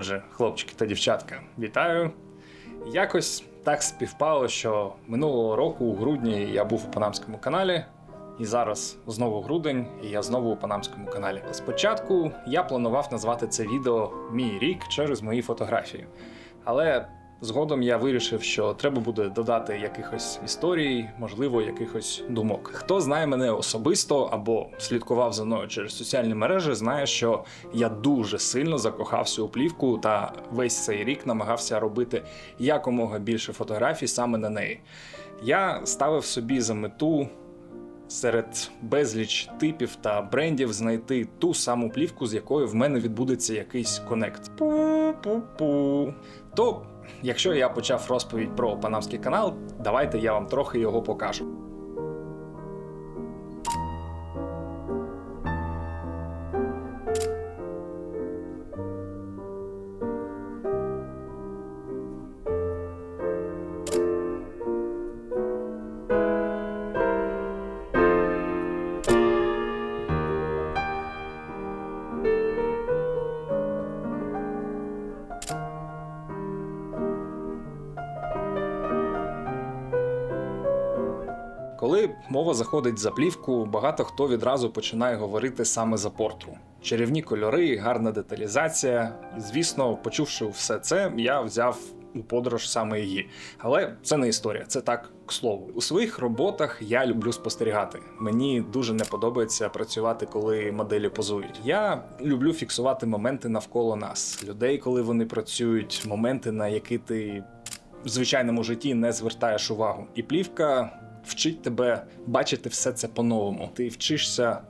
Отже, хлопчики та дівчатка, вітаю. Якось так співпало, що минулого року, у грудні, я був у Панамському каналі, і зараз знову грудень, і я знову у Панамському каналі. Спочатку я планував назвати це відео Мій рік через мої фотографії. Але згодом я вирішив, що треба буде додати якихось історій, можливо, якихось думок. Хто знає мене особисто або слідкував за мною через соціальні мережі, знає, що я дуже сильно закохався у плівку та весь цей рік намагався робити якомога більше фотографій саме на неї. Я ставив собі за мету серед безліч типів та брендів знайти ту саму плівку, з якою в мене відбудеться якийсь конект. Пу-пу-пу. То, якщо я почав розповідь про панамський канал, давайте я вам трохи його покажу. Коли мова заходить за плівку, багато хто відразу починає говорити саме за портру. Чарівні кольори, гарна деталізація. Звісно, почувши все це, я взяв у подорож саме її. Але це не історія, це так к слову. У своїх роботах я люблю спостерігати. Мені дуже не подобається працювати, коли моделі позують. Я люблю фіксувати моменти навколо нас, людей, коли вони працюють, моменти, на які ти в звичайному житті не звертаєш увагу. І плівка вчить тебе бачити все це по-новому. Ти вчишся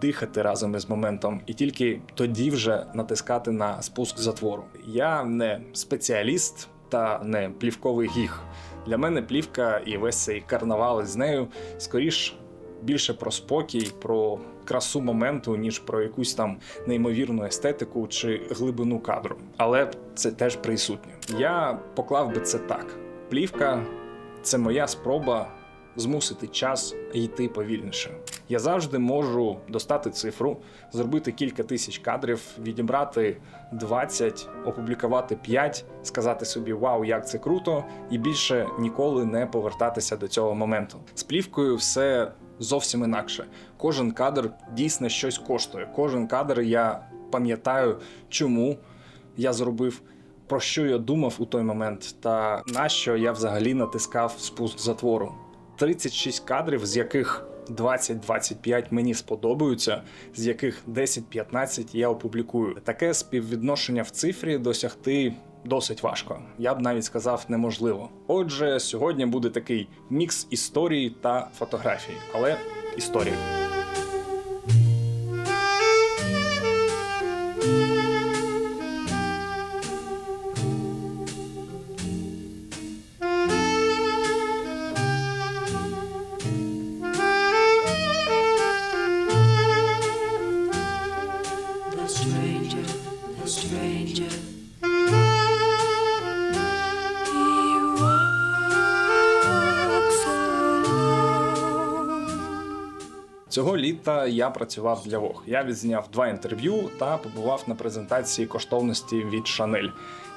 дихати разом із моментом, і тільки тоді вже натискати на спуск затвору. Я не спеціаліст та не плівковий гіг. Для мене плівка і весь цей карнавал із нею скоріш більше про спокій, про красу моменту, ніж про якусь там неймовірну естетику чи глибину кадру. Але це теж присутнє. Я поклав би це так: плівка це моя спроба змусити час йти повільніше. Я завжди можу достати цифру, зробити кілька тисяч кадрів, відібрати 20, опублікувати 5, сказати собі Вау, як це круто, і більше ніколи не повертатися до цього моменту. З плівкою все зовсім інакше. Кожен кадр дійсно щось коштує. Кожен кадр я пам'ятаю, чому я зробив. Про що я думав у той момент, та на що я взагалі натискав спуск затвору. 36 кадрів, з яких 20-25 мені сподобаються, з яких 10-15 я опублікую. Таке співвідношення в цифрі досягти досить важко. Я б навіть сказав неможливо. Отже, сьогодні буде такий мікс історії та фотографій, але історії. Цього літа я працював для Вог. Я відзняв два інтерв'ю та побував на презентації коштовності від Шанель.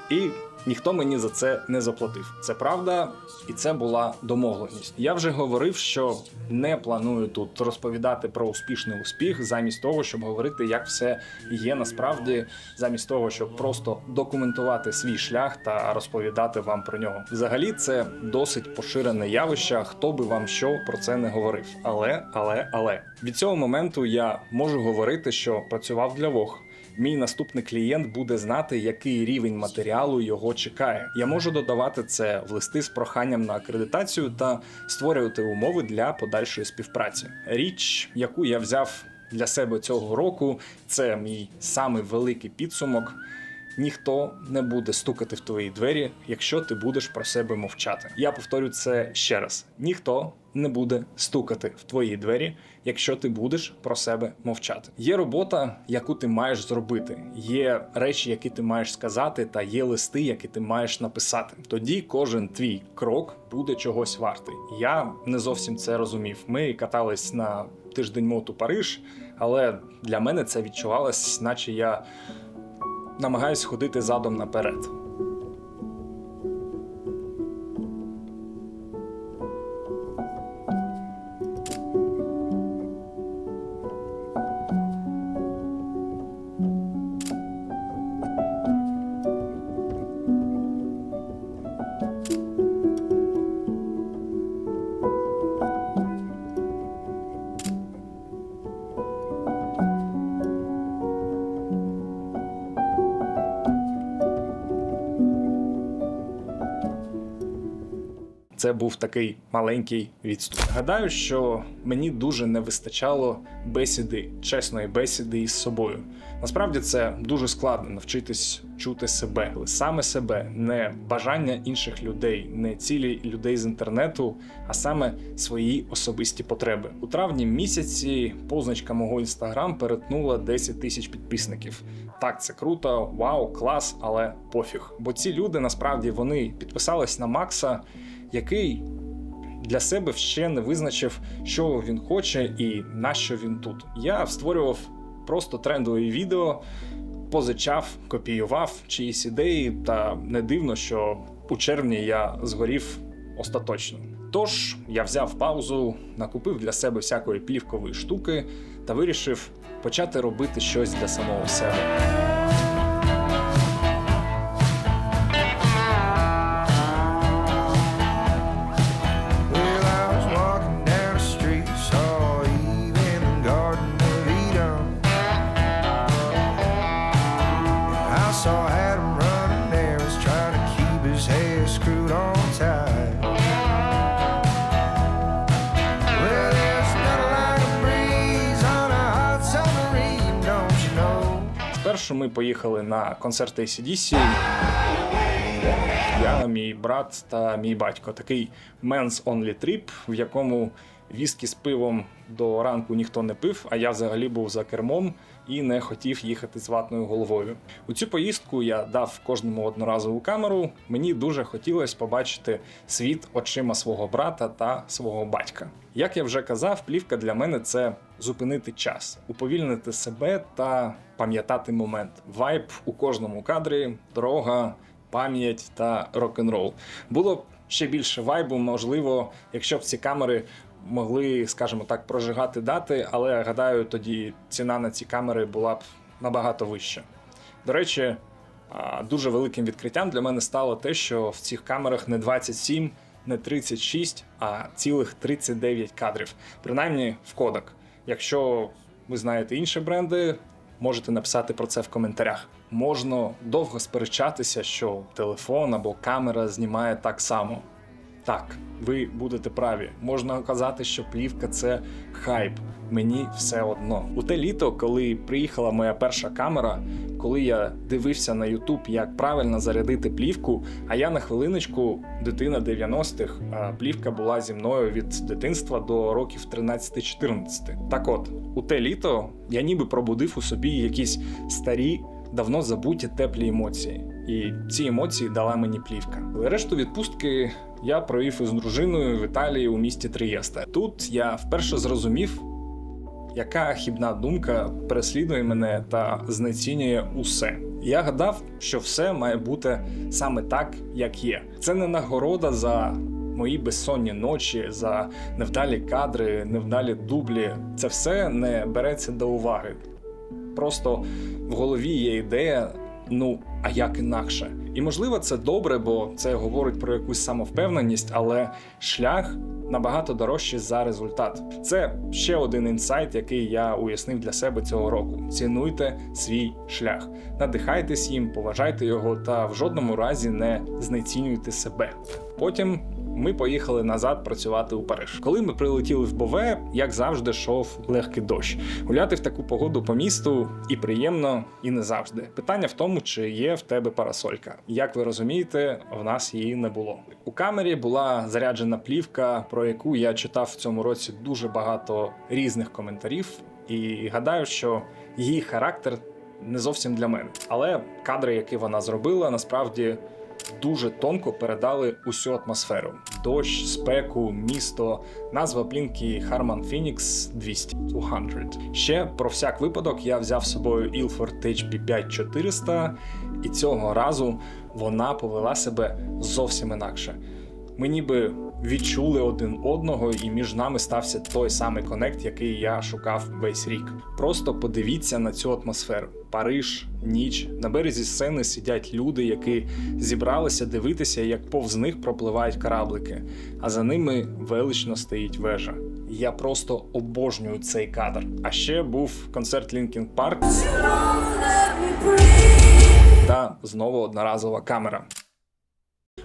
І ніхто мені за це не заплатив. Це правда, і це була домовленість. Я вже говорив, що не планую тут розповідати про успішний успіх, замість того, щоб говорити, як все є насправді, замість того, щоб просто документувати свій шлях та розповідати вам про нього. Взагалі, це досить поширене явище. Хто би вам що про це не говорив. Але, але, але від цього моменту я можу говорити, що працював для Vogue. Мій наступний клієнт буде знати, який рівень матеріалу його чекає. Я можу додавати це в листи з проханням на акредитацію та створювати умови для подальшої співпраці. Річ, яку я взяв для себе цього року, це мій самий великий підсумок. Ніхто не буде стукати в твої двері, якщо ти будеш про себе мовчати. Я повторю це ще раз: ніхто не буде стукати в твої двері, якщо ти будеш про себе мовчати. Є робота, яку ти маєш зробити, є речі, які ти маєш сказати, та є листи, які ти маєш написати. Тоді кожен твій крок буде чогось вартий. Я не зовсім це розумів. Ми катались на тиждень моту Париж, але для мене це відчувалось, наче я намагаюсь ходити задом наперед. Це був такий маленький відступ. Гадаю, що мені дуже не вистачало бесіди, чесної бесіди із собою. Насправді це дуже складно навчитись чути себе, але саме себе, не бажання інших людей, не цілі людей з інтернету, а саме свої особисті потреби. У травні місяці позначка мого інстаграм перетнула 10 тисяч підписників. Так, це круто, вау, клас, але пофіг. Бо ці люди насправді вони підписались на Макса який для себе ще не визначив, що він хоче і на що він тут. Я створював просто трендові відео, позичав, копіював чиїсь ідеї, та не дивно, що у червні я згорів остаточно. Тож я взяв паузу, накупив для себе всякої плівкової штуки та вирішив почати робити щось для самого себе. Screwed on tight. Well? Спершу ми поїхали на концерт ACDC. Я, мій брат та мій батько. Такий men's only trip, в якому віскі з пивом до ранку ніхто не пив, а я взагалі був за кермом і не хотів їхати з ватною головою. У цю поїздку я дав кожному одноразову камеру. Мені дуже хотілося побачити світ очима свого брата та свого батька. Як я вже казав, плівка для мене це зупинити час, уповільнити себе та пам'ятати момент. Вайб у кожному кадрі, дорога, пам'ять та рок-н-рол. Було б ще більше вайбу, можливо, якщо б ці камери могли, скажімо так, прожигати дати, але гадаю, тоді ціна на ці камери була б набагато вища. До речі, дуже великим відкриттям для мене стало те, що в цих камерах не 27, не 36, а цілих 39 кадрів, принаймні в кодек. Якщо ви знаєте інші бренди, можете написати про це в коментарях. Можна довго сперечатися, що телефон або камера знімає так само. Так, ви будете праві. Можна казати, що плівка це хайп. Мені все одно. У те літо, коли приїхала моя перша камера, коли я дивився на Ютуб, як правильно зарядити плівку, а я на хвилиночку дитина 90-х, а плівка була зі мною від дитинства до років 13-14. Так от, у те літо я ніби пробудив у собі якісь старі давно забуті теплі емоції. І ці емоції дала мені плівка. Решту відпустки я провів із дружиною в Італії у місті Трієста. Тут я вперше зрозумів, яка хібна думка переслідує мене та знецінює усе. Я гадав, що все має бути саме так, як є. Це не нагорода за мої безсонні ночі, за невдалі кадри, невдалі дублі. Це все не береться до уваги. Просто в голові є ідея, ну а як інакше. І можливо, це добре, бо це говорить про якусь самовпевненість, але шлях набагато дорожчий за результат. Це ще один інсайт, який я уяснив для себе цього року. Цінуйте свій шлях, надихайтесь їм, поважайте його та в жодному разі не знецінюйте себе. Потім ми поїхали назад працювати у Париж. Коли ми прилетіли в Бове, як завжди, йшов легкий дощ. Гуляти в таку погоду по місту і приємно, і не завжди. Питання в тому, чи є в тебе парасолька. Як ви розумієте, в нас її не було. У камері була заряджена плівка, про яку я читав в цьому році дуже багато різних коментарів, і гадаю, що її характер не зовсім для мене. Але кадри, які вона зробила, насправді дуже тонко передали усю атмосферу: дощ, спеку, місто, назва плінки Harman Phoenix 200 200. Ще про всяк випадок я взяв з собою Ilford HP 5400, і цього разу вона повела себе зовсім інакше. Ми ніби відчули один одного, і між нами стався той самий конект, який я шукав весь рік. Просто подивіться на цю атмосферу: Париж, ніч. На березі сцени сидять люди, які зібралися дивитися, як повз них пропливають кораблики, а за ними велично стоїть вежа. Я просто обожнюю цей кадр. А ще був концерт Linkin Park та знову одноразова камера.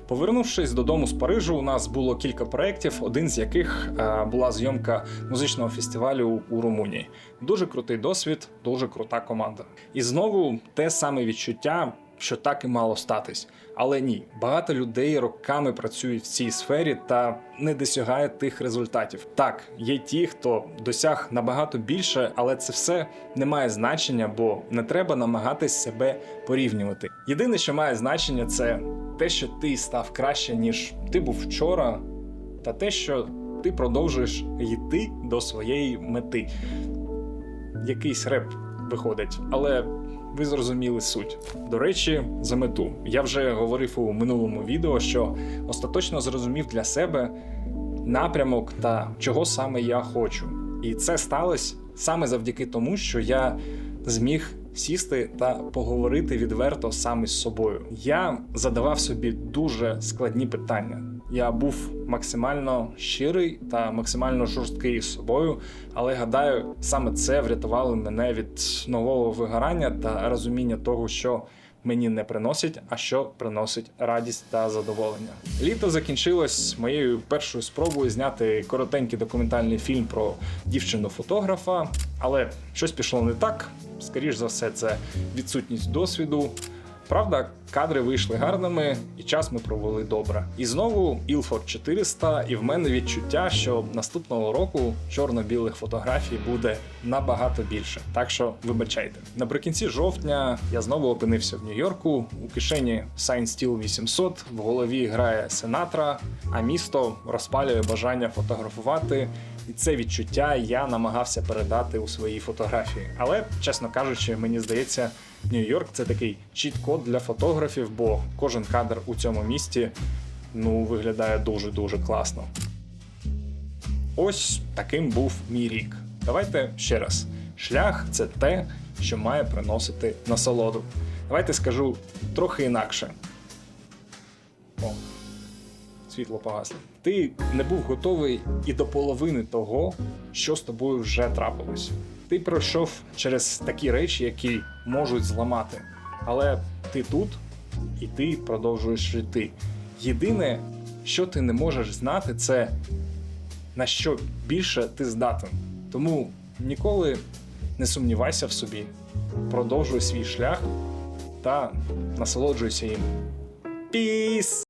Повернувшись додому з Парижу, у нас було кілька проєктів, один з яких е, була зйомка музичного фестивалю у Румунії. Дуже крутий досвід, дуже крута команда. І знову те саме відчуття, що так і мало статись. Але ні, багато людей роками працюють в цій сфері та не досягають тих результатів. Так, є ті, хто досяг набагато більше, але це все не має значення, бо не треба намагатись себе порівнювати. Єдине, що має значення, це те, що ти став краще, ніж ти був вчора, та те, що ти продовжуєш йти до своєї мети. Якийсь реп виходить, але ви зрозуміли суть. До речі, за мету. Я вже говорив у минулому відео, що остаточно зрозумів для себе напрямок та чого саме я хочу. І це сталося саме завдяки тому, що я зміг сісти та поговорити відверто саме з собою. Я задавав собі дуже складні питання. Я був максимально щирий та максимально жорсткий з собою, але гадаю, саме це врятувало мене від нового вигорання та розуміння того, що мені не приносить, а що приносить радість та задоволення. Літо закінчилось моєю першою спробою зняти коротенький документальний фільм про дівчину-фотографа, але щось пішло не так. Скоріш за все, це відсутність досвіду. Правда, кадри вийшли гарними, і час ми провели добре. І знову Ilford 400, і в мене відчуття, що наступного року чорно-білих фотографій буде набагато більше. Так що вибачайте. Наприкінці жовтня я знову опинився в Нью-Йорку. У кишені Science Steel 800, в голові грає Сенатра, а місто розпалює бажання фотографувати. І це відчуття я намагався передати у своїй фотографії. Але, чесно кажучи, мені здається, Нью-Йорк це такий чіт-код для фотографів, бо кожен кадр у цьому місті ну, виглядає дуже-дуже класно. Ось таким був мій рік. Давайте ще раз: шлях це те, що має приносити насолоду. Давайте скажу трохи інакше. О, світло погасло. Ти не був готовий і до половини того, що з тобою вже трапилось. Ти пройшов через такі речі, які можуть зламати. Але ти тут і ти продовжуєш жити. Єдине, що ти не можеш знати, це на що більше ти здатен. Тому ніколи не сумнівайся в собі, продовжуй свій шлях та насолоджуйся їм. Піс!